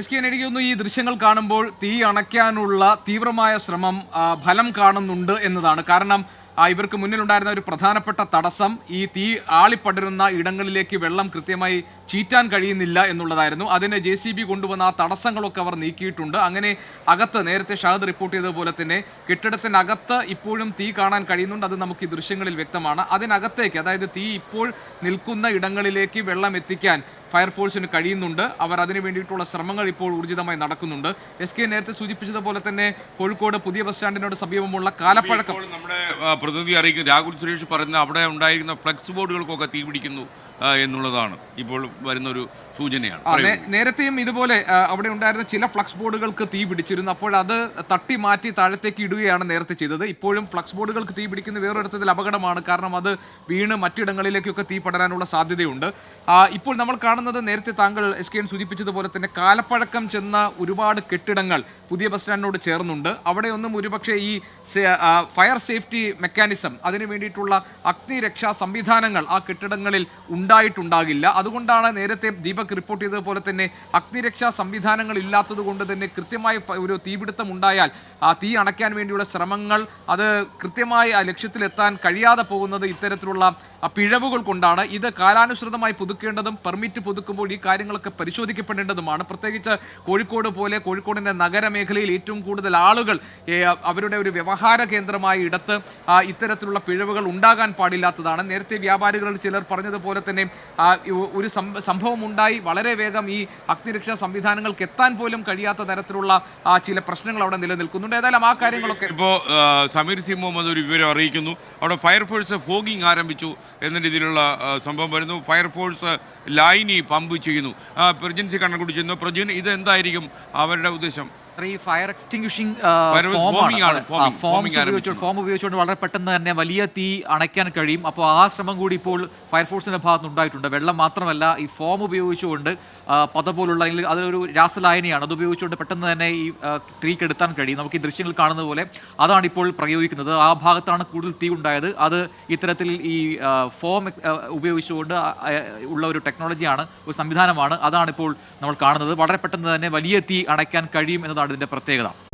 S K എനിക്ക് തോന്നുന്നു ഈ ദൃശ്യങ്ങൾ കാണുമ്പോൾ തീ അണയ്ക്കാനുള്ള തീവ്രമായ ശ്രമം ഫലം കാണുന്നുണ്ട് എന്നതാണ്. കാരണം ഇവർക്ക് മുന്നിലുണ്ടായിരുന്ന ഒരു പ്രധാനപ്പെട്ട തടസ്സം ഈ തീ ആളിപ്പടരുന്ന ഇടങ്ങളിലേക്ക് വെള്ളം കൃത്യമായി ചീറ്റാൻ കഴിയുന്നില്ല എന്നുള്ളതായിരുന്നു. അതിന് ജെ സി ബി കൊണ്ടുവന്ന ആ തടസ്സങ്ങളൊക്കെ അവർ നീക്കിയിട്ടുണ്ട്. അങ്ങനെ അകത്ത് നേരത്തെ ഷാദ് റിപ്പോർട്ട് ചെയ്തതുപോലെ തന്നെ കെട്ടിടത്തിനകത്ത് ഇപ്പോഴും തീ കാണാൻ കഴിയുന്നുണ്ട്. അത് നമുക്ക് ഈ ദൃശ്യങ്ങളിൽ വ്യക്തമാണ്. അതിനകത്തേക്ക് അതായത് തീ ഇപ്പോൾ നിൽക്കുന്ന ഇടങ്ങളിലേക്ക് വെള്ളം എത്തിക്കാൻ ഫയർഫോഴ്സിന് കഴിയുന്നുണ്ട്. അവർ അതിനു വേണ്ടിയിട്ടുള്ള ശ്രമങ്ങൾ ഇപ്പോൾ ഊർജിതമായി നടക്കുന്നുണ്ട്. എസ് കെ നേരത്തെ സൂചിപ്പിച്ചതുപോലെ തന്നെ കോഴിക്കോട് പുതിയ ബസ് സ്റ്റാൻഡിനോട് സമീപമുള്ള കാലപ്പഴക്കം. നമ്മുടെ പ്രതിനിധി അറിയിക്കും രാഹുൽ സുരേഷ് പറയുന്ന അവിടെ ഉണ്ടായിരുന്ന ഫ്ലക്സ് ബോർഡുകൾക്കൊക്കെ തീപിടിക്കുന്നു എന്നുള്ളതാണ്. ഇപ്പോൾ വരുന്ന ഒരു സൂചനയാണ്. നേരത്തെയും ഇതുപോലെ അവിടെ ഉണ്ടായിരുന്ന ചില ഫ്ലക്സ് ബോർഡുകൾക്ക് തീ പിടിച്ചിരുന്നു. അപ്പോൾ അത് തട്ടി മാറ്റി താഴത്തേക്ക് ഇടുകയാണ് നേരത്തെ ചെയ്തത്. ഇപ്പോഴും ഫ്ലക്സ് ബോർഡുകൾക്ക് തീ പിടിക്കുന്ന വേറൊരിടത്തിൽ അപകടമാണ്. കാരണം അത് വീണ് മറ്റിടങ്ങളിലേക്കൊക്കെ തീ പടരാനുള്ള സാധ്യതയുണ്ട്. ഇപ്പോൾ നമ്മൾ കാണുന്നത് നേരത്തെ താങ്കൾ എസ് കെ എൻ സൂചിപ്പിച്ചതുപോലെ തന്നെ കാലപ്പഴക്കം ചെന്ന ഒരുപാട് കെട്ടിടങ്ങൾ പുതിയ ബസ് സ്റ്റാൻഡിനോട് ചേർന്നുണ്ട്. അവിടെയൊന്നും ഒരുപക്ഷെ ഈ ഫയർ സേഫ്റ്റി മെക്കാനിസം അതിനു വേണ്ടിയിട്ടുള്ള അഗ്നിരക്ഷാ സംവിധാനങ്ങൾ ആ കെട്ടിടങ്ങളിൽ ഉണ്ടായിട്ടുണ്ടാകില്ല. അതുകൊണ്ടാണ് നേരത്തെ ദീപക് റിപ്പോർട്ട് ചെയ്തതുപോലെ തന്നെ അഗ്നിരക്ഷാ സംവിധാനങ്ങൾ ഇല്ലാത്തത് കൊണ്ട് തന്നെ കൃത്യമായി ഒരു തീപിടുത്തം ഉണ്ടായാൽ ആ തീ അണയ്ക്കാൻ വേണ്ടിയുള്ള ശ്രമങ്ങൾ അത് കൃത്യമായി ആ ലക്ഷ്യത്തിലെത്താൻ കഴിയാതെ പോകുന്നത് ഇത്തരത്തിലുള്ള പിഴവുകൾ കൊണ്ടാണ്. ഇത് കാലാനുസൃതമായി പുതുക്കേണ്ടതും പെർമിറ്റ് പുതുക്കുമ്പോൾ ഈ കാര്യങ്ങളൊക്കെ പരിശോധിക്കപ്പെടേണ്ടതുമാണ്. പ്രത്യേകിച്ച് കോഴിക്കോട് പോലെ കോഴിക്കോടിന്റെ നഗരമേഖലയിൽ ഏറ്റവും കൂടുതൽ ആളുകൾ അവരുടെ ഒരു വ്യവഹാര കേന്ദ്രമായ ഇടത്ത് ഇത്തരത്തിലുള്ള പിഴവുകൾ ഉണ്ടാകാൻ പാടില്ലാത്തതാണ്. നേരത്തെ വ്യാപാരികളിൽ ചിലർ പറഞ്ഞതുപോലെ തന്നെ ഒരു സംഭവം ഉണ്ടായി വളരെ വേഗം ഈ അഗ്നിരക്ഷാ സംവിധാനങ്ങൾക്ക് എത്താൻ പോലും കഴിയാത്ത തരത്തിലുള്ള ചില പ്രശ്നങ്ങൾ അവിടെ നിലനിൽക്കുന്നുണ്ട്. ഏതായാലും ആ കാര്യങ്ങളൊക്കെ ഇപ്പോൾ സമീർ സി മുഹമ്മദ് ഒരു വിവരം അറിയിക്കുന്നു. അവിടെ ഫയർഫോഴ്സ് ഫോഗിങ് ആരംഭിച്ചു എന്ന രീതിയിലുള്ള സംഭവം വരുന്നു. ഫയർഫോഴ്സ് ലൈനി പമ്പ് ചെയ്യുന്നു. ആ, പ്രജിൻസി കണ്ണൻകുടി ചെയ്യുന്നു പ്രജിൻ ഇത് എന്തായിരിക്കും അവരുടെ ഉദ്ദേശം? ഈ ഫയർ എക്സ്റ്റിംഗ്വിഷിംഗ് ഫോം ആരംഭിച്ചു. ഫോം ഉപയോഗിച്ചുകൊണ്ട് വളരെ പെട്ടെന്ന് തന്നെ വലിയ തീ അണയ്ക്കാൻ കഴിയും. അപ്പോൾ ആ ശ്രമം കൂടി ഇപ്പോൾ ഫയർഫോഴ്സിന്റെ ഭാഗത്ത് ഉണ്ടായിട്ടുണ്ട്. വെള്ളം മാത്രമല്ല ഈ ഫോം ഉപയോഗിച്ചുകൊണ്ട് പത പോലുള്ള അല്ലെങ്കിൽ അതൊരു രാസലായനിയാണ്. അത് ഉപയോഗിച്ചുകൊണ്ട് പെട്ടെന്ന് തന്നെ ഈ തീ കെടുത്താൻ കഴിയും. നമുക്ക് ഈ ദൃശ്യങ്ങൾ കാണുന്നത് പോലെ അതാണ് ഇപ്പോൾ പ്രയോഗിക്കുന്നത്. ആ ഭാഗത്താണ് കൂടുതൽ തീ ഉണ്ടായത്. അത് ഇത്തരത്തിൽ ഈ ഫോം ഉപയോഗിച്ചുകൊണ്ട് ഉള്ള ഒരു ടെക്നോളജിയാണ് ഒരു സംവിധാനമാണ്. അതാണ് ഇപ്പോൾ നമ്മൾ കാണുന്നത്. വളരെ പെട്ടെന്ന് തന്നെ വലിയ തീ അണയ്ക്കാൻ കഴിയും എന്നതാണ് ഇതിന്റെ പ്രത്യേകത.